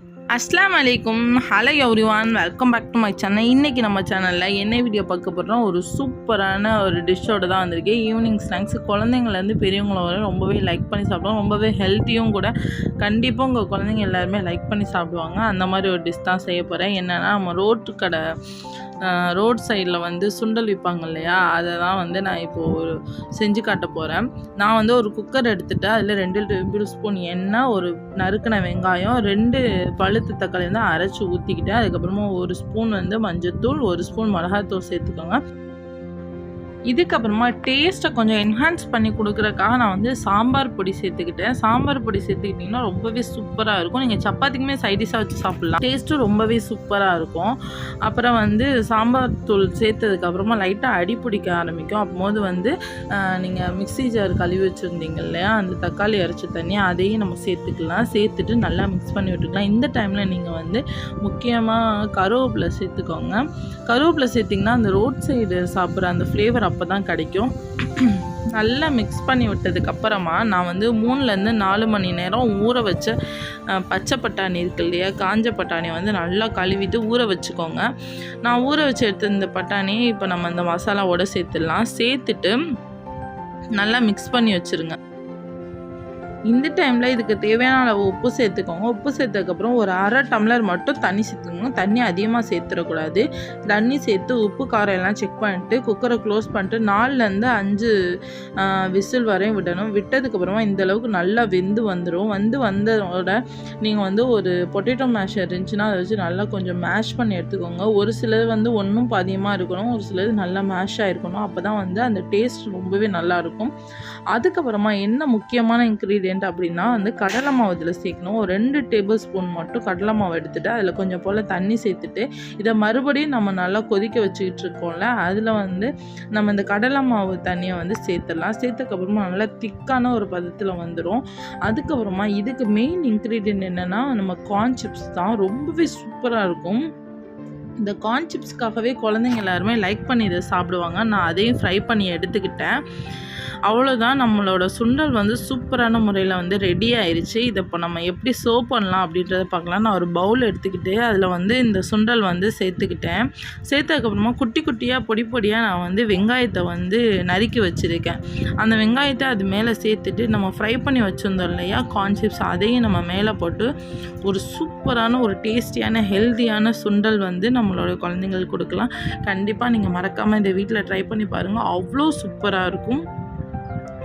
அஸ்லாம் வலைக்கும் hello everyone welcome back to my channel இன்றைக்கி நம்ம சேனலில் என்ன வீடியோ பார்க்க போகிறோம் ஒரு சூப்பரான ஒரு டிஷ்ஷோடு தான் வந்திருக்கேன் ஈவினிங் ஸ்நாக்ஸ் குழந்தைங்கள்லேருந்து பெரியவங்கள வர ரொம்பவே லைக் பண்ணி சாப்பிடுவோம் ரொம்பவே ஹெல்த்தியும் கூட கண்டிப்பாக உங்கள் குழந்தைங்க எல்லாருமே லைக் பண்ணி சாப்பிடுவாங்க. அந்த மாதிரி ஒரு டிஷ் தான் செய்ய போகிறேன் என்னென்னா நம்ம ரோட்டு கடை ரோட் சைடில் வந்து சுண்டல் விற்பாங்க இல்லையா? அதை தான் வந்து நான் இப்போது செஞ்சு காட்ட போகிறேன் நான் வந்து ஒரு குக்கர் எடுத்துகிட்டு அதில் ரெண்டு டேபிள் ஸ்பூன் எண்ணெய் ஒரு நறுக்கின வெங்காயம் ரெண்டு பழுத்து தக்காளி வந்து அரைச்சி ஊற்றிக்கிட்டேன் அதுக்கப்புறமா ஒரு ஸ்பூன் வந்து மஞ்சத்தூள் ஒரு ஸ்பூன் மிளகாத்தூள் சேர்த்துக்கோங்க. இதுக்கப்புறமா டேஸ்ட்டை கொஞ்சம் என்ஹான்ஸ் பண்ணி கொடுக்குறக்காக நான் வந்து சாம்பார் பொடி சேர்த்துக்கிட்டேன். சாம்பார் பொடி சேர்த்துக்கிட்டிங்கன்னா ரொம்பவே சூப்பராக இருக்கும். நீங்கள் சப்பாத்திக்குமே சைடிஷாக வச்சு சாப்பிட்லாம். டேஸ்ட்டும் ரொம்பவே சூப்பராக இருக்கும். அப்புறம் வந்து சாம்பார் தூள் சேர்த்ததுக்கப்புறமா லைட்டாக அடி பிடிக்க ஆரம்பிக்கும். அப்போது வந்து நீங்கள் மிக்ஸி ஜார் கழுவி வச்சுருந்தீங்க இல்லையா? அந்த தக்காளி அரைச்ச தண்ணியை அதையும் நம்ம சேர்த்துக்கலாம். சேர்த்துட்டு நல்லா மிக்ஸ் பண்ணி விட்டுக்கலாம். இந்த டைமில் நீங்கள் வந்து முக்கியமாக கருவேப்பிலை சேர்த்துக்கோங்க. கருவேப்பிலை சேர்த்திங்கன்னா அந்த ரோட் சைடு சாப்பிட்ற அந்த ஃப்ளேவர் அப்போ தான் கிடைக்கும். நல்லா மிக்ஸ் பண்ணி விட்டதுக்கப்புறமா நான் வந்து மூணுலேருந்து நாலு மணி நேரம் ஊற வச்ச பச்சை பட்டாணி இருக்கு இல்லையா? காஞ்ச பட்டாணி வந்து நல்லா கழுவிட்டு ஊற வச்சுக்கோங்க. நான் ஊற வச்சு எடுத்த இந்த இப்போ நம்ம இந்த மசாலாவோட சேர்த்துடலாம். சேர்த்துட்டு நல்லா மிக்ஸ் பண்ணி வச்சுருங்க. இந்த டைமில் இதுக்கு தேவையான அளவு உப்பு சேர்த்துக்கோங்க. உப்பு சேர்த்ததுக்கப்புறம் ஒரு அரை டம்ளர் மட்டும் தண்ணி சேர்த்துக்கோங்க. தண்ணி அதிகமாக சேர்த்துடக்கூடாது தண்ணி சேர்த்து உப்பு காரம் எல்லாம் செக் பண்ணிட்டு குக்கரை க்ளோஸ் பண்ணிட்டு நாலுலேருந்து அஞ்சு விசில் வரையும் விடணும். விட்டதுக்கப்புறமா இந்த அளவுக்கு நல்லா வெந்து வந்துடும் வந்து வந்ததோட நீங்கள் வந்து ஒரு பொட்டேட்டோ மேஷர் இருந்துச்சுன்னா அதை வச்சு நல்லா கொஞ்சம் மேஷ் பண்ணி எடுத்துக்கோங்க. ஒரு சிலது வந்து ஒன்றும் பாதியமாக இருக்கணும். ஒரு சிலது நல்லா மேஷ் ஆகிருக்கணும் அப்போ தான் வந்து அந்த டேஸ்ட் ரொம்பவே நல்லாயிருக்கும் அதுக்கப்புறமா என்ன முக்கியமான இன்க்ரீடியன்ட் அப்படின்னா வந்து கடலை மாவு இதில் சேர்க்கணும். ஒரு ரெண்டு டேபிள் ஸ்பூன் மட்டும் கடலை மாவு எடுத்துகிட்டு அதில் கொஞ்சம் போல் தண்ணி சேர்த்துட்டு இதை மறுபடியும் நம்ம நல்லா கொதிக்க வச்சுக்கிட்டு இருக்கோம்ல அதில் வந்து நம்ம இந்த கடலை மாவு தண்ணியை வந்து சேர்த்துடலாம். சேர்த்ததுக்கப்புறமா நல்லா திக்கான ஒரு பதத்தில் வந்துடும் அதுக்கப்புறமா இதுக்கு மெயின் இன்க்ரீடியன்ட் என்னென்னா நம்ம கார்ன் சிப்ஸ் தான். ரொம்பவே சூப்பராக இருக்கும். இந்த கார்ன் சிப்ஸ்க்காகவே குழந்தைங்க எல்லாருமே லைக் பண்ணி இதை சாப்பிடுவாங்க. நான் அதையும் ஃப்ரை பண்ணி எடுத்துக்கிட்டேன். அவ்வளோதான் நம்மளோட சுண்டல் வந்து சூப்பரான முறையில் வந்து ரெடி ஆயிடுச்சு இதை இப்போ நம்ம எப்படி சோப் பண்ணலாம் அப்படின்றத பார்க்கலாம். நான் ஒரு பவுல் எடுத்துக்கிட்டு அதில் வந்து இந்த சுண்டல் வந்து சேர்த்துக்கிட்டேன். சேர்த்ததுக்கப்புறமா குட்டி குட்டியாக பொடி பொடியாக நான் வந்து வெங்காயத்தை வந்து நறுக்கி வச்சுருக்கேன். அந்த வெங்காயத்தை அது மேலே சேர்த்துட்டு நம்ம ஃப்ரை பண்ணி வச்சுருந்தோம் இல்லையா கான்செப்ட்ஸ் அதையும் நம்ம மேலே போட்டு ஒரு சூப்பரான ஒரு டேஸ்டியான ஹெல்த்தியான சுண்டல் வந்து நம்மளோட குழந்தைங்களுக்கு கொடுக்கலாம். கண்டிப்பாக நீங்கள் மறக்காமல் இந்த வீட்டில் ட்ரை பண்ணி பாருங்கள் அவ்வளோ சூப்பராக இருக்கும்.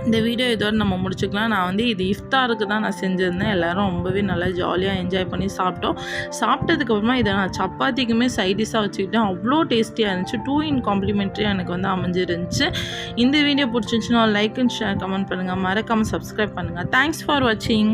இந்த வீடியோ இதோட நம்ம முடிச்சுக்கலாம். நான் வந்து இது இஃப்தாருக்கு தான் நான் செஞ்சுருந்தேன். எல்லோரும் ரொம்பவே நல்லா ஜாலியாக என்ஜாய் பண்ணி சாப்பிட்டோம். சாப்பிட்டதுக்கப்புறமா இதை நான் சப்பாத்திக்குமே சைடிஷாக வச்சுக்கிட்டேன். அவ்வளோ டேஸ்டியாக இருந்துச்சு. டூ இன் காம்ப்ளிமெண்ட்ரியாக எனக்கு வந்து அமைஞ்சிருந்துச்சு. இந்த வீடியோ பிடிச்சிருந்துச்சுன்னா லைக் அண்ட் ஷேர் கமெண்ட் பண்ணுங்கள் மறக்காமல் சப்ஸ்கிரைப் பண்ணுங்கள் தேங்க்ஸ் ஃபார் வாட்சிங்